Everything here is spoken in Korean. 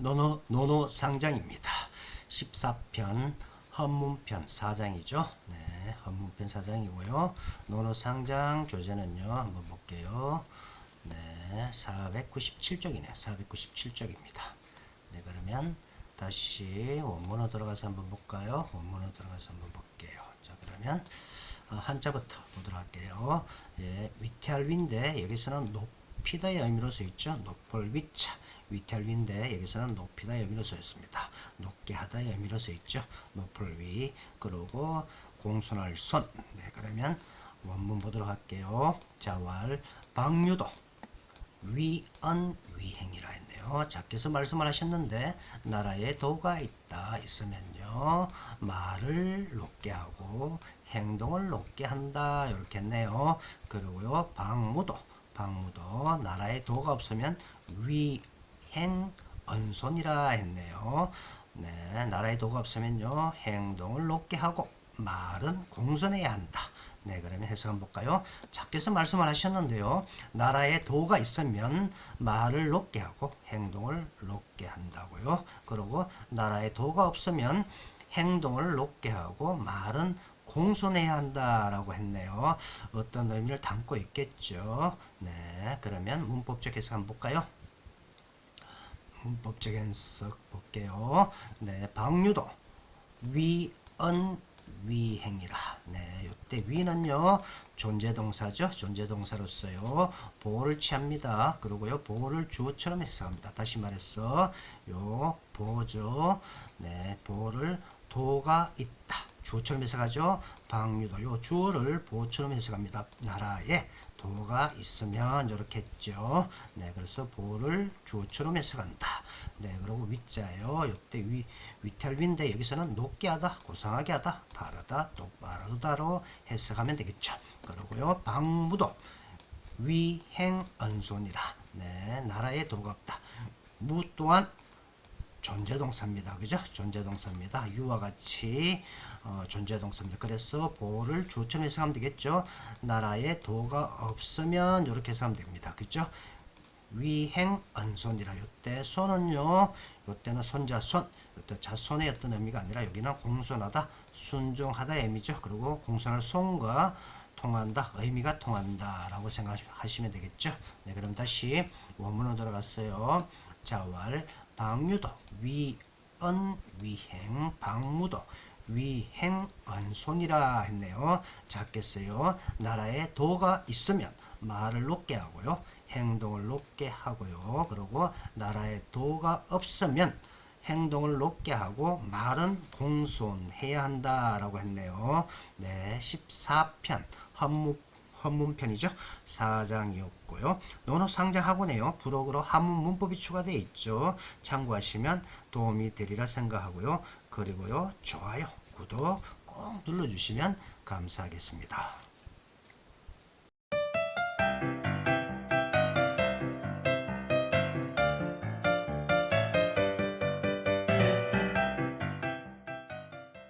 논어 상장입니다. 14편 헌문편 4장이죠. 네, 헌문편 4장이고요. 논어 상장 조제는요. 한번 볼게요. 네, 497쪽이네요. 497쪽입니다. 네, 그러면 다시 원문으로 들어가서 한번 볼까요? 원문으로 들어가서 한번 볼게요. 자, 그러면 어, 한자부터 보도록 할게요. 예, 위태할 위인데 여기서는 높 이다의 의미로 써 있죠. 높을 위차. 위태할위인데 여기서는 높이다의 의미로 써 있습니다. 높게 하다의 의미로 써 있죠. 높을 위. 그리고 공손할 손. 네, 그러면 원문 보도록 할게요. 자왈 방유도 위언 위행이라 했네요. 자께서 말씀을 하셨는데 나라에 도가 있다 있으면요 말을 높게 하고 행동을 높게 한다 이렇게 했네요. 그리고요 방무도 방무도 나라에 도가 없으면 위행 언손이라 했네요. 네, 나라에 도가 없으면요 행동을 높게 하고 말은 공손해야 한다. 네, 그러면 해석 한번 볼까요? 자께서 말씀을 하셨는데요. 나라에 도가 있으면 말을 높게 하고 행동을 높게 한다고요. 그리고 나라에 도가 없으면 행동을 높게 하고 말은 공손해야 한다라고 했네요. 어떤 의미를 담고 있겠죠. 네, 그러면 문법적 해석 한번 볼까요? 문법적 해석 볼게요. 네, 방류도 위언 위행이라. 네, 요때 위는요 존재 동사죠. 존재 동사로서요 보호를 취합니다. 그리고요 보호를 주어처럼 해석합니다. 다시 말해서 요 보호죠. 네, 보호를 도가 있다. 주어처럼 해석하죠. 방유도 요 주어를 보호처럼 해석합니다. 나라에 도가 있으면 이렇게 했죠. 네, 그래서 보호를 주어처럼 해석한다. 네, 그리고 위자요. 이때 위 위탈위인데 여기서는 높게 하다, 고상하게 하다, 바르다, 똑바르다로 해석하면 되겠죠. 그리고요, 방무도 위행 언손이라. 네, 나라에 도가 없다. 무 또한 존재동사입니다. 그죠? 존재동사입니다. 유와 같이 어, 존재동사입니다. 그래서 보호를 주어처럼 해석하면 되겠죠. 나라에 도가 없으면 이렇게 해석하면 됩니다. 그죠? 위행 언손이라 요때 손은요. 요때는 손자 손. 요때 자손의 어떤 의미가 아니라 여기는 공손하다, 순종하다 의미죠. 그리고 공손할 손과 통한다, 의미가 통한다 라고 생각하시면 되겠죠. 네, 그럼 다시 원문으로 들어갔어요. 자왈 방유도 위언 위행 방무도 위행 언손이라 했네요. 작겠어요. 나라에 도가 있으면 말을 높게 하고요. 행동을 높게 하고요. 그리고 나라에 도가 없으면 행동을 높게 하고 말은 공손해야 한다라고 했네요. 네, 14편 헌무 헌문편이죠. 4장이었고요. 논어 상장하고네요. 부록으로 한문 문법이 추가되어 있죠. 참고하시면 도움이 되리라 생각하고요. 그리고요. 좋아요, 구독 꼭 눌러주시면 감사하겠습니다.